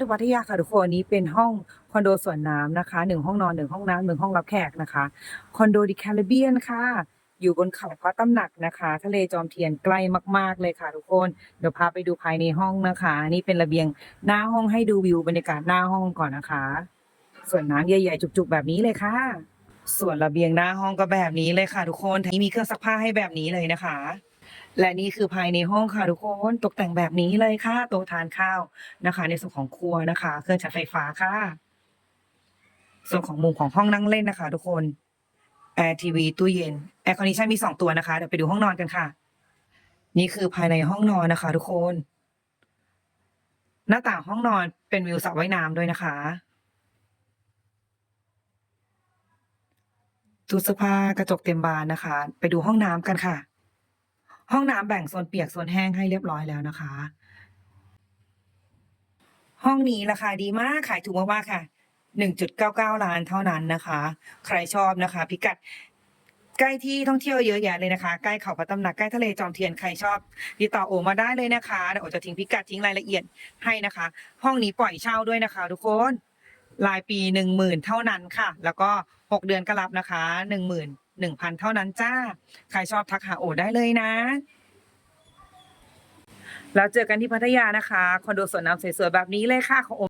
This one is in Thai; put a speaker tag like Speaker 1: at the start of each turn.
Speaker 1: ที่พัทยาค่ะทุกคนนี้เป็นห้องคอนโดสวนน้ำนะคะหนึ่งห้องนอนหนึ่งห้องน้ำหนึ่งห้องรับแขกนะคะคอนโดดิแคริเบียนค่ะ อยู่บนเขาพระตำหนักนะคะ ทะเลจอมเทียนใกล้มาก ๆ เลยค่ะทุกคนเดี๋ยวพาไปดูภายในห้องนะคะ นี่เป็นระเบียงหน้าห้องให้ดูวิวบรรยากาศหน้าห้องก่อนนะคะส่วนน้ำใหญ่ ๆ จุก ๆ แบบนี้เลยค่ะ ส่วนระเบียงหน้าห้องก็แบบนี้เลยค่ะ ทุกคนที่มีเครื่องซักผ้าให้แบบนี้เลยนะคะ และนี่คือภายในห้องค่ะทุกคนตกแต่งแบบนี้เลยค่ะโต๊ะทานข้าวนะคะ ในส่วนของครัวนะคะ เครื่องใช้ไฟฟ้าค่ะ ส่วนของมุมของห้องนั่งเล่นนะคะ ทุกคนแอร์ทีวีตู้เย็นแอร์คอนดิชันมีสองตัวนะคะเดี๋ยวไปดูห้องนอนกันค่ะ นี่คือภายในห้องนอนนะคะ ทุกคน หน้าต่างห้องนอนเป็นวิวสระว่ายน้ำด้วยนะคะตู้เสื้อผ้ากระจกเต็มบานนะคะ ไปดูห้องน้ำกันค่ะ ห้องน้ำแบ่งโซนเปียกโซนแห้งให้เรียบร้อยแล้วนะคะ ห้องนี้ราคาดีมากขายถูกมากๆค่ะ 1.99 ล้านเท่านั้นนะคะ ใครชอบนะคะ พิกัดใกล้ที่ท่องเที่ยวเยอะแยะเลยนะคะ ใกล้เขาพระตำหนักใกล้ทะเลจอมเทียนใครชอบติดต่อโอมาได้เลยนะคะเดี๋ยวโอจะทิ้งพิกัดทิ้งรายละเอียดให้นะคะ ห้องนี้ปล่อยเช่าด้วยนะคะ ทุกคนรายปีหนึ่งหมื่นเท่านั้นค่ะ แล้วก็หกเดือนก็รับนะคะหนึ่งหมื่น หนึ่งพันเท่านั้นจ้า ใครชอบทักหาโอได้เลยนะ แล้วเจอกันที่พัทยานะคะ คอนโดสวนน้ำสวยๆแบบนี้เลยค่ะของโอ